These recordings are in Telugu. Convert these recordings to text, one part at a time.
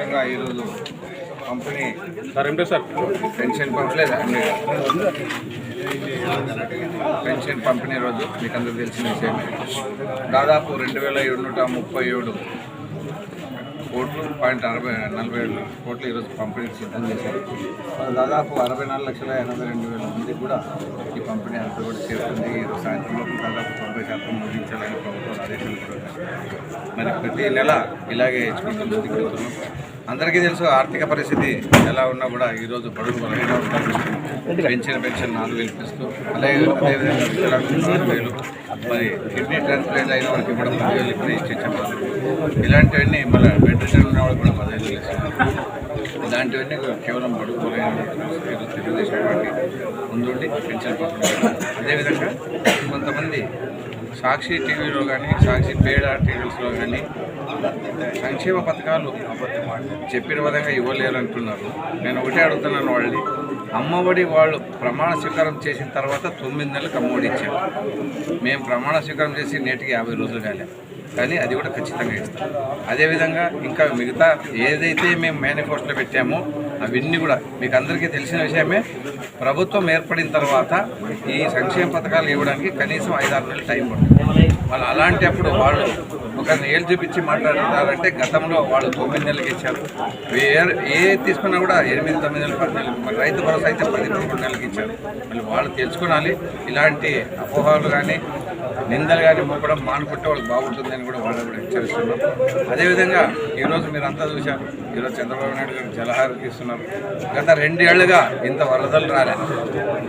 ముఖ్యంగా ఈరోజు కంపెనీ సార్ ఏంటో సార్? పెన్షన్ పంపలేదు పెన్షన్ పంపిణీ రోజు మీకు అందరూ తెలిసిన విషయమే దాదాపు రెండు వేల ఏడునూట ముప్పై ఏడు కోట్లు పాయింట్ అరవై నలభై ఏడు కోట్లు ఈరోజు పంపిణీ సిద్ధం చేశారు. దాదాపు అరవై నాలుగు లక్షల ఎనభై రెండు వేల మంది కూడా ఈ పంపిణీ అంతా కూడా చేరుకుంది. ఈరోజు సాయంత్రం లోపు దాదాపు తొంభై శాతం ముగించాలని ప్రభుత్వం ఆదేశాలు కూడా. మరి ప్రతి నెల ఇలాగే ఇచ్చుకుంటూ ముందుకు వెళ్తున్నాం అందరికీ తెలుసు ఆర్థిక పరిస్థితి ఎలా ఉన్నా కూడా ఈరోజు బడుగు బలహీన పెంచిన పెన్షన్ నాలుగు వేలు ఇస్తూ అలాగే అదేవిధంగా వికలాంగులకు నాలుగు వేలు. మరి కిడ్నీ ట్రాన్స్ప్లాంట్ అయిన వాళ్ళకి కూడా మూడు వేలు ఇప్పుడు ఇచ్చి చెప్పాలి ఇలాంటివన్నీ మళ్ళీ బెడ్ రిటర్న్ ఉన్న వాళ్ళు కూడా పదివేలు వేలు ఇలాంటివన్నీ కేవలం బడుగు తెలుగుదేశం పార్టీ. ముందుండి పెన్షన్ అదేవిధంగా కొంతమంది సాక్షి టీవీలో కానీ సాక్షి పేడ టీవీస్లో కానీ సంక్షేమ పథకాలు చెప్పిన విధంగా ఇవ్వలేరు అంటున్నారు నేను ఒకటే అడుగుతున్నాను వాళ్ళని. అమ్మఒడి వాళ్ళు ప్రమాణ స్వీకారం చేసిన తర్వాత తొమ్మిది నెలలకు అమ్మఒడి ఇచ్చారు. మేము ప్రమాణ స్వీకారం చేసి నేటికి యాభై రోజులు కాలేదు కానీ అది కూడా ఖచ్చితంగా ఇస్తాం. అదేవిధంగా ఇంకా మిగతా ఏదైతే మేము మేనిఫెస్టోలో పెట్టామో అవన్నీ కూడా మీకు అందరికీ తెలిసిన విషయమే ప్రభుత్వం ఏర్పడిన తర్వాత ఈ సంక్షేమ పథకాలు ఇవ్వడానికి కనీసం ఐదారు నెలలు టైం పడుతుంది. వాళ్ళు అలాంటప్పుడు వాళ్ళు ఒక ఏళ్ళు చూపించి మాట్లాడుతున్నారంటే గతంలో వాళ్ళు తొమ్మిది నెలలకి ఇచ్చారు. ఏ- ఏ తీసుకున్నా కూడా ఎనిమిది తొమ్మిది నెలలు పది నెలలు మరి రైతు భరోసా అయితే పది పదకొండు నెలలకి ఇచ్చారు. మళ్ళీ వాళ్ళు తెలుసుకోవాలి. ఇలాంటి అపోహలు కానీ నిందలు కానీ మొక్కడం మానుకుంటే వాళ్ళకి బాగుంటుందని కూడా వాళ్ళు కూడా హెచ్చరిస్తున్నాం అదేవిధంగా ఈరోజు మీరు అంతా చూశారు. ఈరోజు చంద్రబాబు నాయుడు గారు జలహారతి ఇస్తున్నారు గత రెండేళ్ళుగా ఇంత వరదలు రాలే.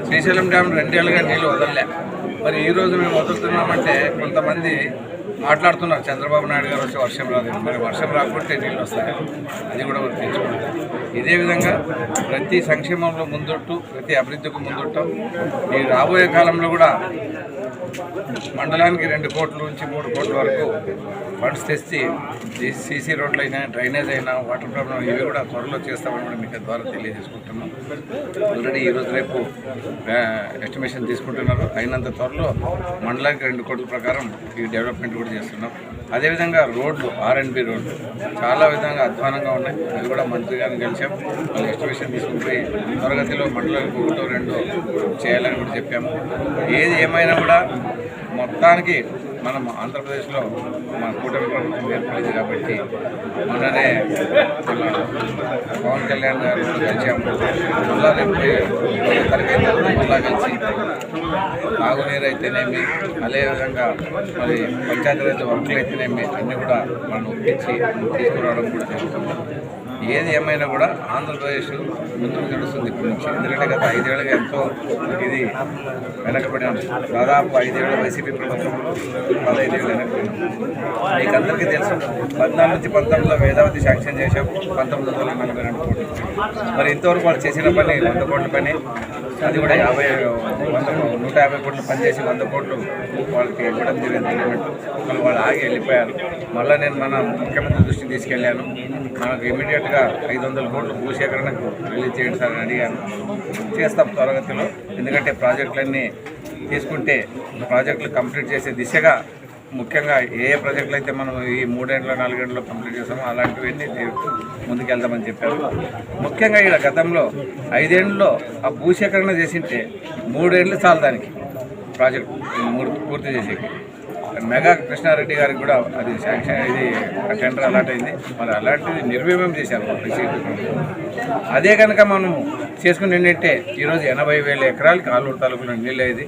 శ్రీశైలం డ్యామ్ రెండేళ్ళుగా నీళ్ళు వదలలే. మరి ఈ రోజు మేము వదులుతున్నామంటే కొంతమంది మాట్లాడుతున్నారు. చంద్రబాబు నాయుడు గారు వచ్చి వర్షం రాదు మరి వర్షం రాకుంటే నీళ్ళు వస్తాయి? అది కూడా మనం తెచ్చుకుంటాం ఇదే విధంగా ప్రతి సంక్షేమంలో ముందుట్టు ప్రతి అభివృద్ధికి ముందొట్టు. ఈ రాబోయే కాలంలో కూడా మండలానికి రెండు కోట్ల నుంచి మూడు కోట్ల వరకు ఫండ్స్ తెచ్చి సీసీ రోడ్లు అయినా డ్రైనేజ్ అయినా వాటర్ ప్రాబ్లం ఇవి కూడా త్వరలో చేస్తామని కూడా మీకు ద్వారా తెలియజేసుకుంటున్నాం. ఆల్రెడీ ఈరోజు రేపు ఎస్టిమేషన్ తీసుకుంటున్నారు. అయినంత త్వరలో మండలానికి రెండు కోట్ల ప్రకారం ఈ డెవలప్మెంట్ కూడా చేస్తున్నాం. అదేవిధంగా రోడ్లు ఆర్ఎండ్బి రోడ్లు చాలా విధంగా అధ్వానంగా ఉన్నాయి. అది కూడా మంత్రి గారిని కలిసాం. వాళ్ళు ఎస్టిమేషన్ తీసుకుంటే త్వరగతిలో మండలానికి ఒకటో రెండో చేయాలని కూడా చెప్పాము. ఏది ఏమైనా కూడా మొత్తానికి మనం ఆంధ్రప్రదేశ్లో మన కూటమి ప్రభుత్వం ఏర్పడింది కాబట్టి మొన్ననే పవన్ కళ్యాణ్ గారు కలిసాము మళ్ళా రేపు ఇరవై మళ్ళా కలిసి తాగునీరు అయితేనేమి అదేవిధంగా మరి పంచాయతీరాజ్ వర్కులు అయితేనేమి అన్నీ కూడా మనం ఒప్పించి తీసుకురావడం కూడా జరుగుతుంది. ఏది ఏమైనా కూడా ఆంధ్రప్రదేశ్ ముందుకు నడుస్తుంది. ఇప్పటి నుంచి ఎందుకంటే గత ఐదేళ్ళగా ఎంతో ఇది వెనకబడి దాదాపు ఐదేళ్ళ వైసీపీ ప్రభుత్వంలో పదహైదేళ్ళు వెనకబడినాం మీకు అందరికీ తెలుసు పద్నాలుగు నుంచి పంతొమ్మిదిలో వేదావతి శాంక్షన్ చేశాం. పంతొమ్మిది వందల నలభై రెండు కోట్లు. మరి ఇంతవరకు వాళ్ళు చేసిన పని వంద కోట్ల పని. అది కూడా యాభై వంద నూట యాభై కోట్లు పనిచేసి వంద కోట్లు వాళ్ళకి ఇవ్వడం జరిగింది. వాళ్ళు ఆగి వెళ్ళిపోయారు. మళ్ళీ నేను మన ముఖ్యమంత్రి దృష్టికి తీసుకెళ్ళాను. మనకు ఇమీడియట్గా ఐదు వందల కోట్లు భూసేకరణకు రిలీజ్ చేయండి సార్ అని అడిగాను. చేస్తాం త్వరగతిలో. ఎందుకంటే ప్రాజెక్టులన్నీ తీసుకుంటే ప్రాజెక్టులు కంప్లీట్ చేసే దిశగా ముఖ్యంగా ఏ ఏ ప్రాజెక్టులు అయితే మనం ఈ మూడేళ్ళలో నాలుగేళ్ళలో కంప్లీట్ చేస్తామో అలాంటివన్నీ ముందుకెళ్దామని చెప్పారు. ముఖ్యంగా ఇక్కడ గతంలో ఐదేళ్ళలో ఆ భూసేకరణ చేసింటే మూడేళ్ళు చాలు దానికి. ప్రాజెక్ట్ మూడు పూర్తి చేసేకి. మెగా కృష్ణారెడ్డి గారికి కూడా అది శాంక్షన్ ఇది టెండర్ అలాట్ అయింది. మరి అలాంటిది నిర్వీర్యం చేశారు అదే కనుక మనం చేసుకుని ఏంటంటే ఈరోజు ఎనభై వేల ఎకరాలకి ఆలూరు తాలూకులో నీళ్ళు అయ్యేది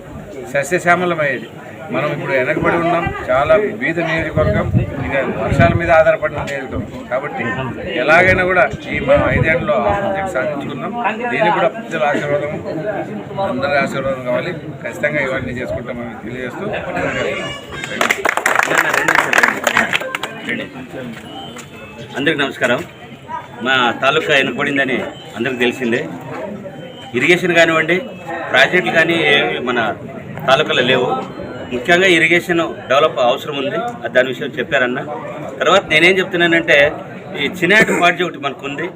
సస్యశ్యామలమయ్యేది. మనం ఇప్పుడు వెనకబడి ఉన్నాం. చాలా బీద నియోజకవర్గం. ఇక వర్షాల మీద ఆధారపడిన నియోజకవర్గం. కాబట్టి ఎలాగైనా కూడా ఈ మనం ఐదేళ్ళలో ఆ సాధించుకున్నాం. దీనికి కూడా ప్రజల ఆశీర్వాదం అందరి ఆశీర్వాదం కావాలి. ఖచ్చితంగా ఇవన్నీ చేసుకుంటామని తెలియజేస్తూ అందరికి నమస్కారం. మా తాలూకా ఎన్నుకోడిందని అందరికి తెలిసిందే. ఇరిగేషన్ కానివ్వండి ప్రాజెక్టులు కానీ మన తాలూకాలో లేవు. ముఖ్యంగా ఇరిగేషన్ డెవలప్ అవసరం ఉంది. దాని విషయం చెప్పారన్న. తర్వాత నేనేం చెప్తున్నానంటే ఈ చిన్నాటి ప్రాజెక్ట్ ఒకటి మనకు ఉంది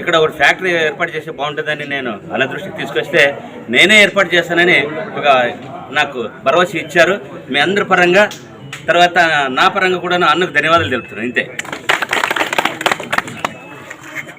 ఇక్కడ ఒక ఫ్యాక్టరీ ఏర్పాటు చేస్తే బాగుంటుందని నేను అన్న దృష్టికి తీసుకొస్తే నేనే ఏర్పాటు చేస్తానని ఒక నాకు భరోసా ఇచ్చారు. మీ అందరి పరంగా తర్వాత నా పరంగా కూడా అన్నకు ధన్యవాదాలు తెలుపుతున్నాను. ఇంతే.